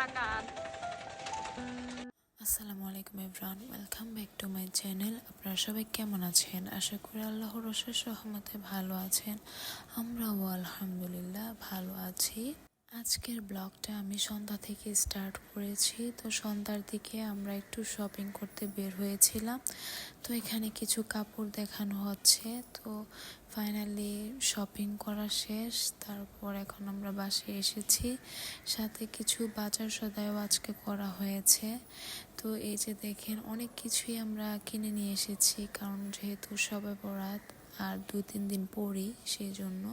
তাকান আসসালামু আলাইকুম everyone welcome back to my channel. আপনারা সবাই কেমন আছেন? আশা করি আল্লাহর অশেষ সহমতে ভালো আছেন। আমরাও আলহামদুলিল্লাহ ভালো আছি। আজকের ব্লগটা আমি সন্ধ্যা থেকে স্টার্ট করেছি। তো সন্ধ্যার দিকে আমরা একটু শপিং করতে বের হয়েছিলাম। তো এখানে কিছু কাপড় দেখানো হচ্ছে। তো ফাইনালি শপিং করা শেষ। তারপর এখন আমরা বাসে এসেছি। সাথে কিছু বাজার সদায়ও আজকে করা হয়েছে। তো এই যে দেখেন, অনেক কিছুই আমরা কিনে নিয়ে এসেছি। কারণ যেহেতু সবাই বরাত আর দু তিন দিন পরই সেই জন্য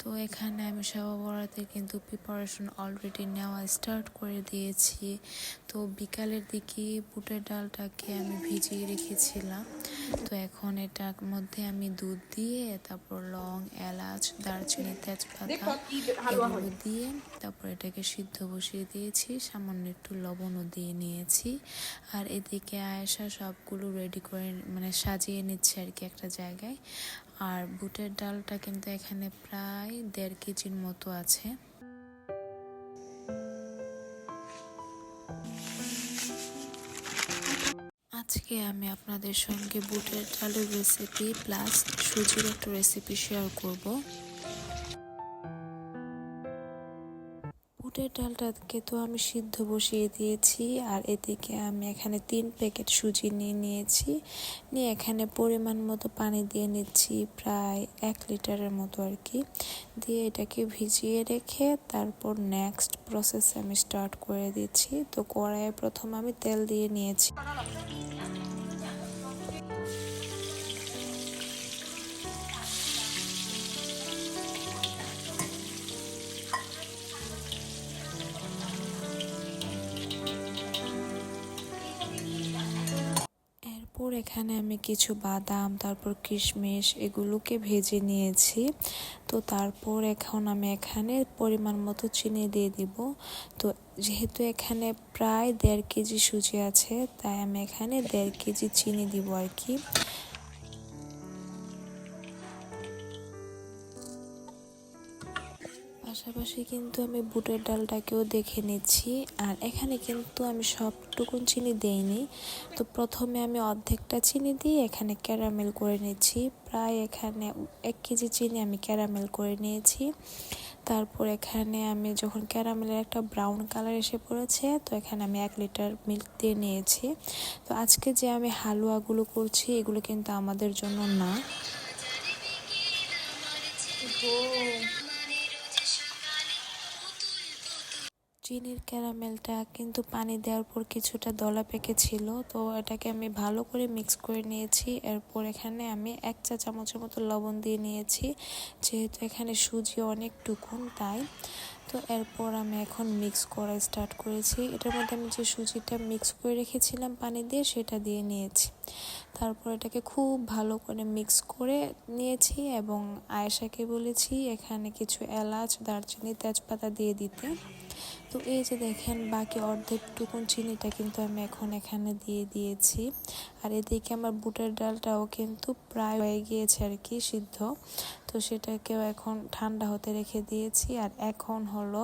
তো এখানে আমি সবা বরাতে কিন্তু প্রিপারেশন অলরেডি নেওয়া স্টার্ট করে দিয়েছি। তো বিকালের দিকে বুটের ডালটাকে আমি ভিজিয়ে রেখেছিলাম। তো এখন এটার মধ্যে আমি দুধ দিয়ে তারপর লং এলাচ দারচিনি তেজপাতা এগুলো দিয়ে তারপর এটাকে সিদ্ধ বসিয়ে দিয়েছি। সামান্য একটু লবণও দিয়ে নিয়েছি। আর এদিকে আয়েশা সবগুলো রেডি করে মানে সাজিয়ে নিচ্ছে আর কি একটা জায়গায়। আর বুটের ডালটা কিন্তু এখানে প্রায় দেড় কেজির মতো আছে। আজকে আমি আপনাদের সঙ্গে বুটের ডালের রেসিপি প্লাস সুজির একটা রেসিপি শেয়ার করব। ডালটাকে তো আমি সিদ্ধ বসিয়ে দিয়েছি, আর এদিকে আমি এখানে তিন প্যাকেট সুজি নিয়ে নিয়েছি। নিয়ে এখানে পরিমাণ মতো পানি দিয়ে নিচ্ছি, প্রায় এক লিটারের মতো আর কি। দিয়ে এটাকে ভিজিয়ে রেখে তারপর নেক্সট প্রসেস আমি স্টার্ট করে দিচ্ছি। তো কড়াইয়ে প্রথম আমি তেল দিয়ে নিয়েছি। এখানে আমি কিছু বাদাম, তারপর কিশমিশ এগুলোকে ভেজে নিয়েছি। তো তারপর এখন আমি এখানে পরিমাণ মতো চিনি দিয়ে দিব। তো যেহেতু এখানে প্রায় দেড় কেজি সুজি আছে, তাই আমি এখানে দেড় কেজি চিনি দিব আর কি। পাশাপাশি কিন্তু আমি বুটের ডালটাকেও দেখে নিচ্ছি। আর এখানে কিন্তু আমি সবটুকুন চিনি দেইনি। তো প্রথমে আমি অর্ধেকটা চিনি দিয়ে এখানে ক্যারামেল করে নিচ্ছি। প্রায় এখানে এক কেজি চিনি আমি ক্যারামেল করে নিয়েছি। তারপর এখানে আমি যখন ক্যারামেলের একটা ব্রাউন কালার এসে পড়েছে, তো এখানে আমি এক লিটার মিল্ক দিয়ে নিয়েছি। তো আজকে যে আমি হালুয়াগুলো করছি, এগুলো কিন্তু আমাদের জন্য না। চিনির ক্যারামেলটা কিন্তু পানি দেওয়ার পর কিছুটা দলা পেকেছিল তো এটাকে আমি ভালো করে মিক্স করে নিয়েছি। এরপর এখানে আমি এক চা চামচের মতো লবণ দিয়ে নিয়েছি। যেহেতু এখানে সুজি অনেক টুকুন তাই। তো এরপর আমি এখন মিক্স করা স্টার্ট করেছি। এটার মধ্যে আমি যে সুজিটা মিক্স করে রেখেছিলাম পানি দিয়ে, সেটা দিয়ে নিয়েছি। তারপর এটাকে খুব ভালো করে মিক্স করে নিয়েছি এবং আয়েশাকে বলেছি, এখানে কিছু এলাচ, দারচিনি, তেজপাতা দিয়ে দিতে। তো এই যে দেখেন বাকি অর্ধেক টুকুন চিনিটা কিন্তু আমি এখন এখানে দিয়ে দিয়েছি। আর এদিকে আমার বুটের ডালটাও কিন্তু প্রায় হয়ে গিয়েছে আর কি সিদ্ধ। তো সেটাকেও এখন ঠান্ডা হতে রেখে দিয়েছি। আর এখন হলো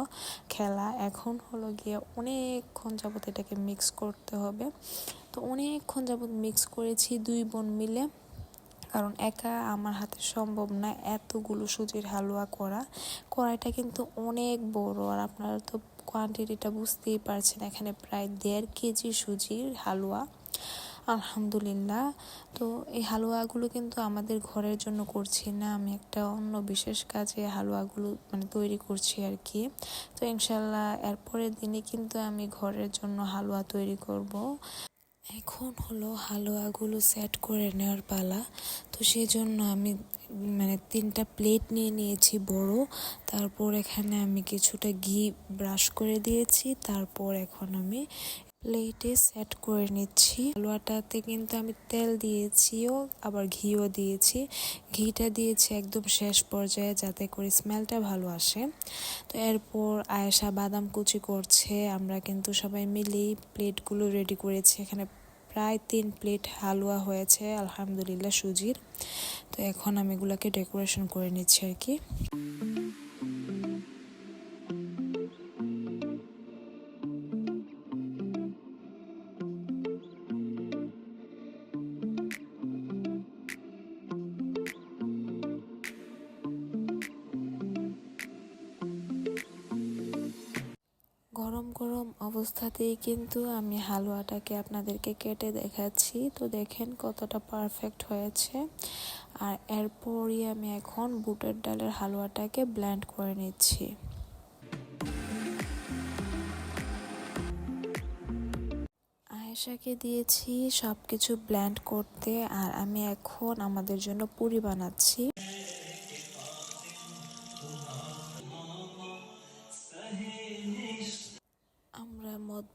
খেলা। এখন হলো গিয়ে অনেকক্ষণ যাবত এটাকে মিক্স করতে হবে। তো অনেকক্ষণ যাবত মিক্স করেছি দুই বোন মিলে। কারণ একা আমার হাতে সম্ভব না এতগুলো সুজির হালুয়া করা। কড়াইটা কিন্তু অনেক বড় আর আপনারা তো কোয়ান্টিটিটা বুঝতেই পারছেন এখানে প্রায় দেড় কেজি সুজির হালুয়া। আলহামদুলিল্লাহ। তো এই হালুয়াগুলো কিন্তু আমাদের ঘরের জন্য করছি না, আমি একটা অন্য বিশেষ কাজে হালুয়াগুলো মানে তৈরি করছি আর কি তো ইনশাল্লাহ এরপরের দিনে কিন্তু আমি ঘরের জন্য হালুয়া তৈরি করব। এখন হলো হালুয়াগুলো সেট করে নেওয়ার পালা। তো সেই জন্য আমি মানে তিনটা প্লেট নিয়ে নিয়েছি বড়। তারপর এখানে আমি কিছুটা ঘি ব্রাশ করে দিয়েছি। তারপর এখন আমি প্লেটে সেট করে নিচ্ছি। হালুয়াটাতে কিন্তু আমি তেল দিয়েছিও, আবার ঘিও দিয়েছি। ঘিটা দিয়েছি একদম শেষ পর্যায়ে যাতে করে স্মেলটা ভালো আসে। তো এরপর আয়েশা বাদাম কুচি করছে। আমরা কিন্তু সবাই মিলেই প্লেটগুলো রেডি করেছি। এখানে প্রায় তিন প্লেট হালুয়া হয়েছে, আলহামদুলিল্লাহ সুজির। তো এখন আমি এগুলোকে ডেকোরেশন করে নিচ্ছি আর কি। অবস্থাতেই কিন্তু আমি হালুয়াটাকে আপনাদেরকে কেটে দেখাচ্ছি। তো দেখেন কতটা পারফেক্ট হয়েছে। আর এরপরই আমি এখন বুটের ডালের হালুয়াটাকে ব্ল্যান্ড করে নিচ্ছি। আয়েশাকে দিয়েছি সব কিছু ব্ল্যান্ড করতে আর আমি এখন আমাদের জন্য পুরি বানাচ্ছি।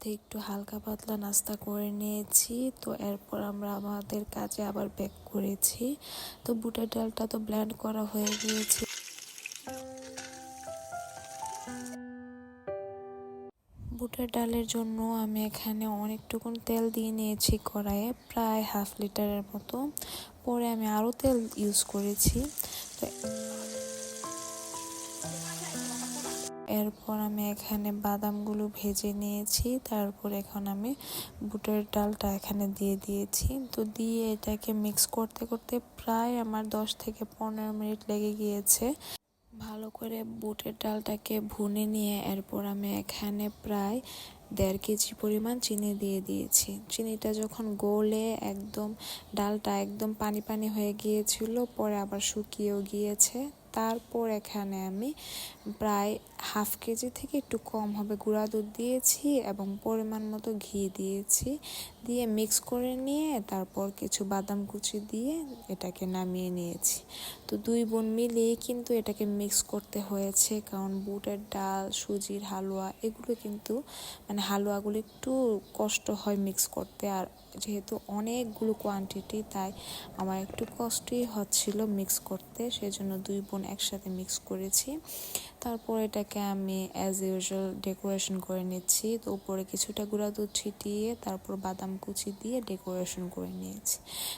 মধ্যে একটু হালকা পাতলা নাস্তা করে নিয়েছি। তো এরপর আমরা আমাদের কাজে আবার ব্যাক করেছি। তো বুটের ডালটা তো ব্ল্যান্ড করা হয়ে গিয়েছে। বুটের ডালের জন্য আমি এখানে অনেকটুকুন তেল দিয়ে নিয়েছি কড়াইয়ে, প্রায় হাফ লিটারের মতো। পরে আমি আরও তেল ইউজ করেছি। তো এরপর আমি এখানে বাদামগুলো ভেজে নিয়েছি। তারপর এখন আমি বুটের ডালটা এখানে দিয়ে দিয়েছি। তো দিয়ে এটাকে মিক্স করতে করতে প্রায় আমার দশ থেকে পনেরো মিনিট লেগে গিয়েছে। ভালো করে বুটের ডালটাকে ভুনে নিয়ে এরপর আমি এখানে প্রায় দেড় কেজি পরিমাণ চিনি দিয়ে দিয়েছি। চিনিটা যখন গলে একদম, ডালটা একদম পানি পানি হয়ে গিয়েছিল, পরে আবার শুকিয়েও গিয়েছে। তারপর এখানে আমি প্রায় হাফ কেজি থেকে একটু কম হবে। গুঁড়া দুধ দিয়েছি এবং পরিমাণ মতো ঘি দিয়েছি। দিয়ে মিক্স করে নিয়ে তারপর কিছু বাদাম কুচি দিয়ে এটাকে নামিয়ে নিয়েছি। তো দুই বোন মিলিয়ে কিন্তু এটাকে মিক্স করতে হয়েছে। কারণ বুটের ডাল, সুজির হালুয়া, এগুলো কিন্তু মানে হালুয়াগুলো একটু কষ্ট হয় মিক্স করতে। আর যেহেতু অনেকগুলো কোয়ান্টিটি তাই আমার একটু কষ্টই হচ্ছিল মিক্স করতে। সেজন্য দুই বোন একসাথে মিক্স করেছি। তারপর এটাকে আমি অ্যাজ ইউজুয়াল ডেকোরেশন করে নিচ্ছি। তো উপরে কিছুটা গুঁড়া দুধ ছিটিয়ে তারপর বাদাম কুচি দিয়ে ডেকোরেশন করে নিয়েছি।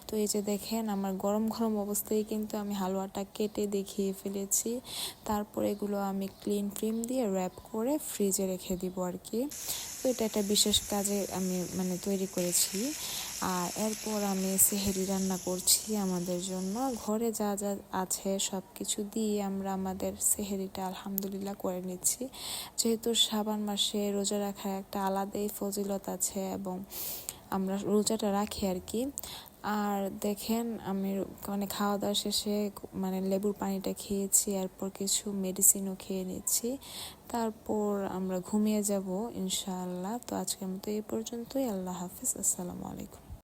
তো এই যে দেখেন, আমার গরম গরম অবস্থায় কিন্তু আমি হালুয়াটা কেটে দেখিয়ে ফেলেছি। তারপর এগুলো আমি ক্লিন ফ্রিম দিয়ে র্যাপ করে ফ্রিজে রেখে দিব আর কি। তো এটা একটা বিশেষ কাজে আমি মানে তৈরি করেছি। আর এরপর আমি সেহেরি রান্না করছি আমাদের জন্য। ঘরে যা যা আছে সব কিছু দিয়ে আমরা আমাদের সেহেরিটা আলহামদুলিল্লাহ করে নিচ্ছি। যেহেতু সাবান মাসে রোজা রাখার একটা আলাদাই ফজিলত আছে এবং আমরা রোজাটা রাখি আর কি। আর দেখেন, আমি মানে খাওয়া দাওয়া শেষে মানে লেবুর পানিটা খেয়েছি, এরপর কিছু মেডিসিনও খেয়ে নিচ্ছি। তারপর আমরা ঘুমিয়ে যাব ইনশাআল্লাহ। তো আজকের মতো এই পর্যন্তই। আল্লাহ হাফিজ। আসসালামু আলাইকুম।